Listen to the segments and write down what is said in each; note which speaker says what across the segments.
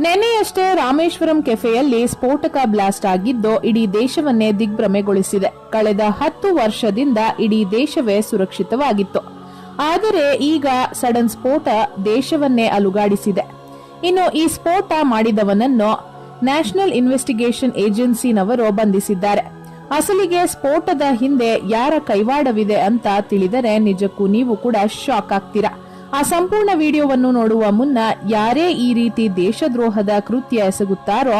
Speaker 1: ಈಗಷ್ಟೇ ರಾಮೇಶ್ವರಂ ಕೆಫೆಯಲ್ಲಿ ಸ್ಫೋಟಕ ಬ್ಲಾಸ್ಟ್ ಆಗಿದ್ದು, ಇಡೀ ದೇಶವನ್ನೇ ದಿಗ್ಭ್ರಮೆಗೊಳಿಸಿದೆ. ಕಳೆದ ಹತ್ತು ವರ್ಷದಿಂದ ಇಡೀ ದೇಶವೇ ಸುರಕ್ಷಿತವಾಗಿತ್ತು. ಆದರೆ ಈಗ ಸಡನ್ ಸ್ಫೋಟ ದೇಶವನ್ನೇ ಅಲುಗಾಡಿಸಿದೆ. ಇನ್ನು ಈ ಸ್ಫೋಟ ಮಾಡಿದವನನ್ನು ನ್ಯಾಷನಲ್ ಇನ್ವೆಸ್ಟಿಗೇಷನ್ ಏಜೆನ್ಸಿನವರು ಬಂಧಿಸಿದ್ದಾರೆ. ಅಸಲಿಗೆ ಸ್ಫೋಟದ ಹಿಂದೆ ಯಾರ ಕೈವಾಡವಿದೆ ಅಂತ ತಿಳಿದರೆ ನಿಜಕ್ಕೂ ನೀವು ಕೂಡ ಶಾಕ್ ಆಗ್ತೀರಾ? ಆ ಸಂಪೂರ್ಣ ವಿಡಿಯೋವನ್ನು ನೋಡುವ ಮುನ್ನ ಯಾರೇ ಈ ರೀತಿ ದೇಶದ್ರೋಹದ ಕೃತ್ಯ ಎಸಗುತ್ತಾರೋ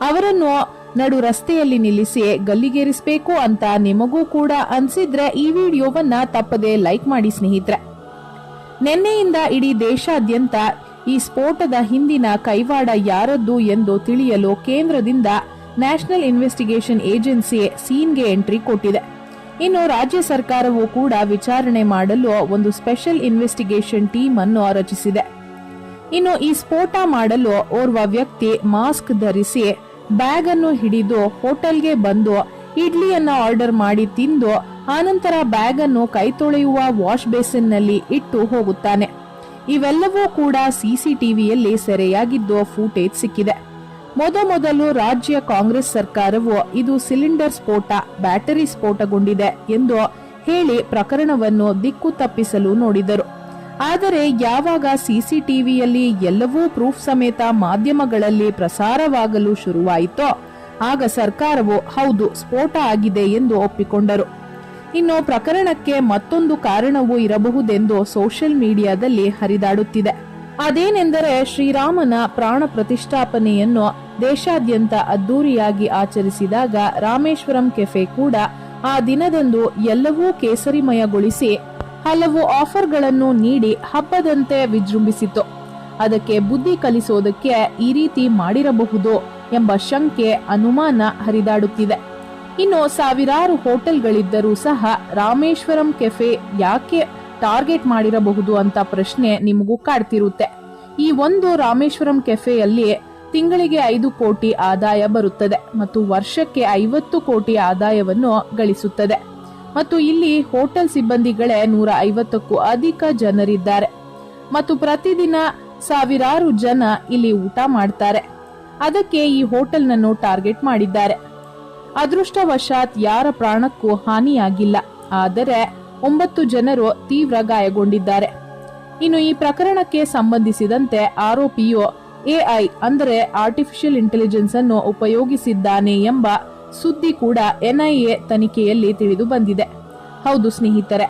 Speaker 1: ಅವರನ್ನು ನಡು ರಸ್ತೆಯಲ್ಲಿ ನಿಲ್ಲಿಸಿ ಗಲ್ಲಿಗೇರಿಸಬೇಕು ಅಂತ ನಿಮಗೂ ಕೂಡ ಅನ್ಸಿದ್ರೆ ಈ ವಿಡಿಯೋವನ್ನ ತಪ್ಪದೆ ಲೈಕ್ ಮಾಡಿ ಸ್ನೇಹಿತರೆ. ನಿನ್ನೆಯಿಂದ ಇಡೀ ದೇಶಾದ್ಯಂತ ಈ ಸ್ಫೋಟದ ಹಿಂದಿನ ಕೈವಾಡ ಯಾರದ್ದು ಎಂದು ತಿಳಿಯಲು ಕೇಂದ್ರದಿಂದ ನ್ಯಾಷನಲ್ ಇನ್ವೆಸ್ಟಿಗೇಷನ್ ಏಜೆನ್ಸಿ ಸೀನ್ಗೆ ಎಂಟ್ರಿ ಕೊಟ್ಟಿದೆ. ಇನ್ನು ರಾಜ್ಯ ಸರ್ಕಾರವು ಕೂಡ ವಿಚಾರಣೆ ಮಾಡಲು ಒಂದು ಸ್ಪೆಷಲ್ ಇನ್ವೆಸ್ಟಿಗೇಷನ್ ಟೀಮ್ ಅನ್ನು ರಚಿಸಿದೆ. ಇನ್ನು ಈ ಸ್ಫೋಟ ಮಾಡಲು ಓರ್ವ ವ್ಯಕ್ತಿ ಮಾಸ್ಕ್ ಧರಿಸಿ ಬ್ಯಾಗ್ ಅನ್ನು ಹಿಡಿದು ಹೋಟೆಲ್ಗೆ ಬಂದು ಇಡ್ಲಿಯನ್ನ ಆರ್ಡರ್ ಮಾಡಿ ತಿಂದು ಆನಂತರ ಬ್ಯಾಗ್ ಅನ್ನು ಕೈ ತೊಳೆಯುವ ವಾಶ್ ಬೇಸಿನ್ನಲ್ಲಿ ಇಟ್ಟು ಹೋಗುತ್ತಾನೆ. ಇವೆಲ್ಲವೂ ಕೂಡ ಸಿಸಿಟಿವಿಯಲ್ಲಿ ಸೆರೆಯಾಗಿದ್ದು ಫೂಟೇಜ್ ಸಿಕ್ಕಿದೆ. ಮೊದಮೊದಲು ರಾಜ್ಯ ಕಾಂಗ್ರೆಸ್ ಸರ್ಕಾರವು ಇದು ಸಿಲಿಂಡರ್ ಸ್ಫೋಟ, ಬ್ಯಾಟರಿ ಸ್ಫೋಟಗೊಂಡಿದೆ ಎಂದು ಹೇಳಿ ಪ್ರಕರಣವನ್ನು ದಿಕ್ಕು ತಪ್ಪಿಸಲು ನೋಡಿದರು. ಆದರೆ ಯಾವಾಗ ಸಿಸಿಟಿವಿಯಲ್ಲಿ ಎಲ್ಲವೂ ಪ್ರೂಫ್ ಸಮೇತ ಮಾಧ್ಯಮಗಳಲ್ಲಿ ಪ್ರಸಾರವಾಗಲು ಶುರುವಾಯಿತೋ, ಆಗ ಸರ್ಕಾರವು ಹೌದು, ಸ್ಫೋಟ ಆಗಿದೆ ಎಂದು ಒಪ್ಪಿಕೊಂಡರು. ಇನ್ನು ಪ್ರಕರಣಕ್ಕೆ ಮತ್ತೊಂದು ಕಾರಣವೂ ಇರಬಹುದೆಂದು ಸೋಷಿಯಲ್ ಮೀಡಿಯಾದಲ್ಲಿ ಹರಿದಾಡುತ್ತಿದೆ. ಅದೇನೆಂದರೆ ಶ್ರೀರಾಮನ ಪ್ರಾಣ ಪ್ರತಿಷ್ಠಾಪನೆಯನ್ನು ದೇಶಾದ್ಯಂತ ಅದ್ದೂರಿಯಾಗಿ ಆಚರಿಸಿದಾಗ ರಾಮೇಶ್ವರಂ ಕೆಫೆ ಕೂಡ ಆ ದಿನದಂದು ಎಲ್ಲವೂ ಕೇಸರಿಮಯಗೊಳಿಸಿ ಹಲವು ಆಫರ್ಗಳನ್ನು ನೀಡಿ ಹಬ್ಬದಂತೆ ವಿಜೃಂಭಿಸಿತು. ಅದಕ್ಕೆ ಬುದ್ಧಿ ಕಲಿಸೋದಕ್ಕೆ ಈ ರೀತಿ ಮಾಡಿರಬಹುದು ಎಂಬ ಶಂಕೆ ಅನುಮಾನ ಹರಿದಾಡುತ್ತಿದೆ. ಇನ್ನು ಸಾವಿರಾರು ಹೋಟೆಲ್ಗಳಿದ್ದರೂ ಸಹ ರಾಮೇಶ್ವರಂ ಕೆಫೆ ಯಾಕೆ ಟಾರ್ಗೆಟ್ ಮಾಡಿರಬಹುದು ಅಂತ ಪ್ರಶ್ನೆ ನಿಮಗೂ ಕಾಡ್ತಿರುತ್ತೆ. ಈ ಒಂದು ರಾಮೇಶ್ವರಂ ಕೆಫೆಯಲ್ಲಿ ತಿಂಗಳಿಗೆ ಐದು ಕೋಟಿ ಆದಾಯ ಬರುತ್ತದೆ ಮತ್ತು ವರ್ಷಕ್ಕೆ ಐವತ್ತು ಕೋಟಿ ಆದಾಯವನ್ನು ಗಳಿಸುತ್ತದೆ. ಮತ್ತು ಇಲ್ಲಿ ಹೋಟೆಲ್ ಸಿಬ್ಬಂದಿಗಳೇ ನೂರ ಐವತ್ತಕ್ಕೂ ಅಧಿಕ ಜನರಿದ್ದಾರೆ. ಮತ್ತು ಪ್ರತಿದಿನ ಸಾವಿರಾರು ಜನ ಇಲ್ಲಿ ಊಟ ಮಾಡ್ತಾರೆ. ಅದಕ್ಕೆ ಈ ಹೋಟೆಲ್ನನ್ನು ಟಾರ್ಗೆಟ್ ಮಾಡಿದ್ದಾರೆ. ಅದೃಷ್ಟವಶಾತ್ ಯಾರ ಪ್ರಾಣಕ್ಕೂ ಹಾನಿಯಾಗಿಲ್ಲ. ಆದರೆ ಒಂಬತ್ತು ಜನರು ತೀವ್ರ ಗಾಯಗೊಂಡಿದ್ದಾರೆ. ಇನ್ನು ಈ ಪ್ರಕರಣಕ್ಕೆ ಸಂಬಂಧಿಸಿದಂತೆ ಆರೋಪಿಯು ಎಐ ಅಂದರೆ ಆರ್ಟಿಫಿಷಿಯಲ್ ಇಂಟೆಲಿಜೆನ್ಸ್ ಅನ್ನು ಉಪಯೋಗಿಸಿದ್ದಾನೆ ಎಂಬ ಸುದ್ದಿ ಕೂಡ ಎನ್ಐಎ ತನಿಖೆಯಲ್ಲಿ ತಿಳಿದು ಬಂದಿದೆ. ಹೌದು ಸ್ನೇಹಿತರೆ,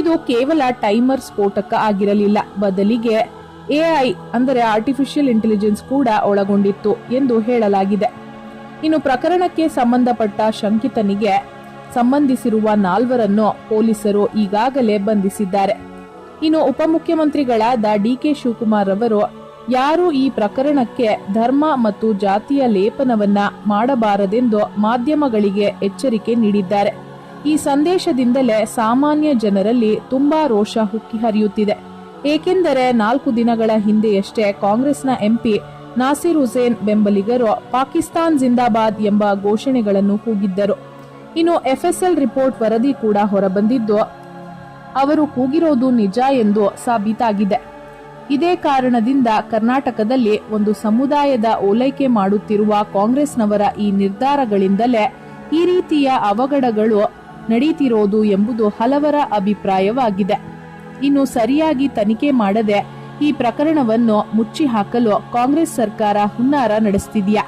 Speaker 1: ಇದು ಕೇವಲ ಟೈಮರ್ ಸ್ಫೋಟಕ ಆಗಿರಲಿಲ್ಲ. ಬದಲಿಗೆ ಎಐ ಅಂದರೆ ಆರ್ಟಿಫಿಷಿಯಲ್ ಇಂಟೆಲಿಜೆನ್ಸ್ ಕೂಡ ಒಳಗೊಂಡಿತ್ತು ಎಂದು ಹೇಳಲಾಗಿದೆ. ಇನ್ನು ಪ್ರಕರಣಕ್ಕೆ ಸಂಬಂಧಪಟ್ಟ ಶಂಕಿತನಿಗೆ ಸಂಬಂಧಿಸಿರುವ ನಾಲ್ವರನ್ನು ಪೊಲೀಸರು ಈಗಾಗಲೇ ಬಂಧಿಸಿದ್ದಾರೆ. ಇನ್ನು ಉಪಮುಖ್ಯಮಂತ್ರಿಗಳಾದ ಡಿಕೆ ಶಿವಕುಮಾರ್ ಅವರು ಯಾರು ಈ ಪ್ರಕರಣಕ್ಕೆ ಧರ್ಮ ಮತ್ತು ಜಾತಿಯ ಲೇಪನವನ್ನ ಮಾಡಬಾರದೆಂದು ಮಾಧ್ಯಮಗಳಿಗೆ ಎಚ್ಚರಿಕೆ ನೀಡಿದ್ದಾರೆ. ಈ ಸಂದೇಶದಿಂದಲೇ ಸಾಮಾನ್ಯ ಜನರಲ್ಲಿ ತುಂಬಾ ರೋಷ ಹುಕ್ಕಿ ಹರಿಯುತ್ತಿದೆ. ಏಕೆಂದರೆ ನಾಲ್ಕು ದಿನಗಳ ಹಿಂದೆಯಷ್ಟೇ ಕಾಂಗ್ರೆಸ್ನ ಎಂಪಿ ನಾಸಿರ್ ಹುಸೇನ್ ಬೆಂಬಲಿಗರು ಪಾಕಿಸ್ತಾನ್ ಜಿಂದಾಬಾದ್ ಎಂಬ ಘೋಷಣೆಗಳನ್ನು ಕೂಗಿದ್ದರು. ಇನ್ನು ಎಫ್ಎಸ್ಎಲ್ ರಿಪೋರ್ಟ್ ವರದಿ ಕೂಡ ಹೊರಬಂದಿದ್ದು ಅವರು ಕೂಗಿರೋದು ನಿಜ ಎಂದು ಸಾಬೀತಾಗಿದೆ. ಇದೇ ಕಾರಣದಿಂದ ಕರ್ನಾಟಕದಲ್ಲಿ ಒಂದು ಸಮುದಾಯದ ಓಲೈಕೆ ಮಾಡುತ್ತಿರುವ ಕಾಂಗ್ರೆಸ್ನವರ ಈ ನಿರ್ಧಾರಗಳಿಂದಲೇ ಈ ರೀತಿಯ ಅವಘಡಗಳು ನಡೀತಿರೋದು ಎಂಬುದು ಹಲವರ ಅಭಿಪ್ರಾಯವಾಗಿದೆ. ಇನ್ನು ಸರಿಯಾಗಿ ತನಿಖೆ ಮಾಡದೆ ಈ ಪ್ರಕರಣವನ್ನು ಮುಚ್ಚಿ ಹಾಕಲು ಕಾಂಗ್ರೆಸ್ ಸರ್ಕಾರ ಹುನ್ನಾರ ನಡೆಸ್ತಿದ್ಯಾ?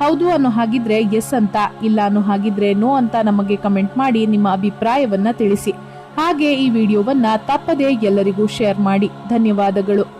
Speaker 1: ಹೌದು ಅನ್ನೋ ಹಾಗಿದ್ರೆ ಎಸ್ ಅಂತ, ಇಲ್ಲ ಅನ್ನೋ ಹಾಗಿದ್ರೆ ನೋ ಅಂತ ನಮಗೆ ಕಮೆಂಟ್ ಮಾಡಿ ನಿಮ್ಮ ಅಭಿಪ್ರಾಯವನ್ನ ತಿಳಿಸಿ. ಹಾಗೆ ಈ ವಿಡಿಯೋವನ್ನ ತಪ್ಪದೇ ಎಲ್ಲರಿಗೂ ಶೇರ್ ಮಾಡಿ. ಧನ್ಯವಾದಗಳು.